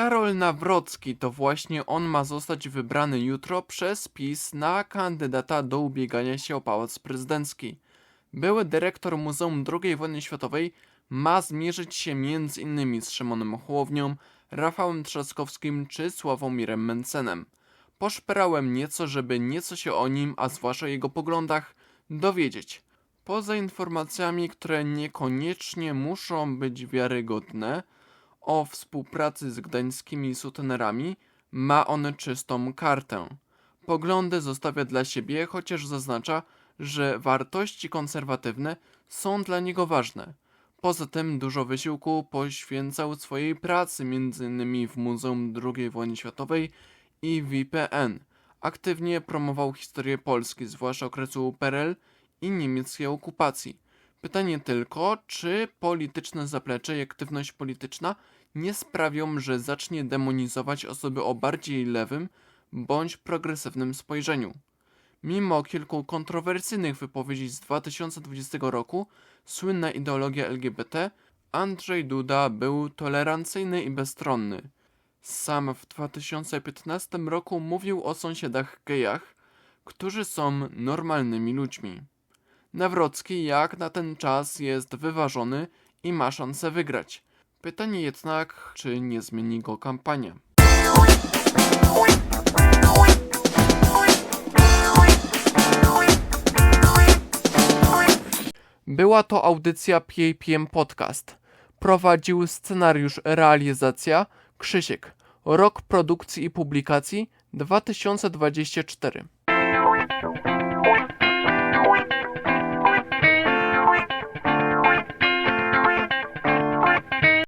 Karol Nawrocki to właśnie on ma zostać wybrany jutro przez PiS na kandydata do ubiegania się o pałac prezydencki. Były dyrektor Muzeum II Wojny Światowej ma zmierzyć się m.in. z Szymonem Hołownią, Rafałem Trzaskowskim czy Sławomirem Mencenem. Poszperałem nieco, żeby nieco się o nim, a zwłaszcza jego poglądach, dowiedzieć. Poza informacjami, które niekoniecznie muszą być wiarygodne, o współpracy z gdańskimi sutenerami, ma on czystą kartę. Poglądy zostawia dla siebie, chociaż zaznacza, że wartości konserwatywne są dla niego ważne. Poza tym dużo wysiłku poświęcał swojej pracy m.in. w Muzeum II Wojny Światowej i w IPN. Aktywnie promował historię Polski, zwłaszcza okresu PRL i niemieckiej okupacji. Pytanie tylko, czy polityczne zaplecze i aktywność polityczna nie sprawią, że zacznie demonizować osoby o bardziej lewym bądź progresywnym spojrzeniu. Mimo kilku kontrowersyjnych wypowiedzi z 2020 roku, słynna ideologia LGBT, Andrzej Duda był tolerancyjny i bezstronny. Sam w 2015 roku mówił o sąsiadach gejach, którzy są normalnymi ludźmi. Nawrocki jak na ten czas jest wyważony i ma szansę wygrać. Pytanie jednak, czy nie zmieni go kampania. Była to audycja PAPM Podcast. Prowadził scenariusz realizacja Krzysiek. Rok produkcji i publikacji 2024.